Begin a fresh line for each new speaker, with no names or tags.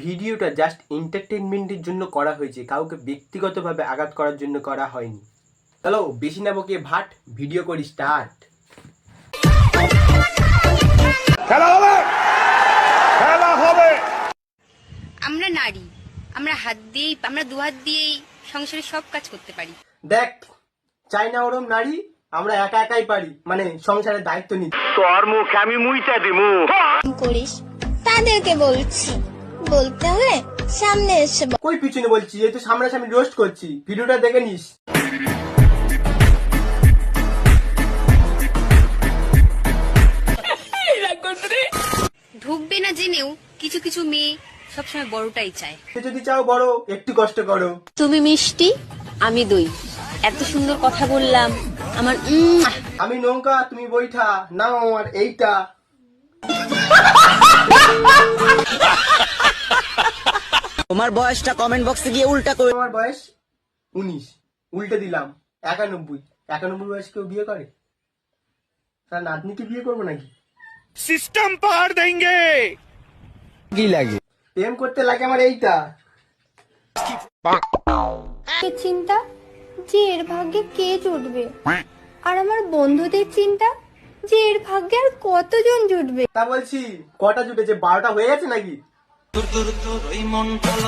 ভিডিওটা জাস্ট এন্টারটেনমেন্টের জন্য করা হয়েছে কাউকে ব্যক্তিগতভাবে আঘাত করার জন্য করা হয়নি। চলো বেশি না বকে ভাট ভিডিও করি স্টার্ট
খেলা হবে! খেলা হবে!
আমরা নারী আমরা হাত দিয়েই আমরা দু হাত দিয়েই সংসারের সব কাজ করতে পারি।
দেখ চাই না ওরম নারী আমরা একা একাই পারি মানে সংসারের দায়িত্ব নিতে।
তোর মুখে আমি মুইটা দিমু।
করিস তাদেরকে বলছি। বলতে হলে সামনে এসে বল।
কই পিছনে বলছি? এই তো সামনাসামনি রোস্ট করছি। ভিডিওটা দেখে নিস।
ঢুকবে না জেনেও কিছু কিছু মেয়ে সবসময় বড়টাই চায়।
সে যদি চাও বড় একটু কষ্ট করো।
তুমি মিষ্টি আমি দই। এত সুন্দর কথা বললাম আমার উম, আহ,
আমি নৌকা তুমি বইঠা নাও আমার এইটা।
তোমার বয়সটা কমেন্ট বক্সে গিয়ে উল্টা করে
আমার বয়স উনিশ। উল্টে দিলাম। একানব্বই। একানব্বই বয়স কেউ বিয়ে করে? তার নাতনিকে বিয়ে করব নাকি?
সিস্টেম পার দেंगे
কি লাগে?
প্রেম করতে লাগে আমার এইটা।
কে চিন্তা? যে এর ভাগ্যে কে জুটবে? আর আমার বন্ধুদের চিন্তা? যে এর ভাগ্যে আর কতজন জুটবে?
তা বলছি কটা জুটেছে? বারোটা হয়ে গেছে নাকি? দূর দূর দূর ওই মন্ত্রালয়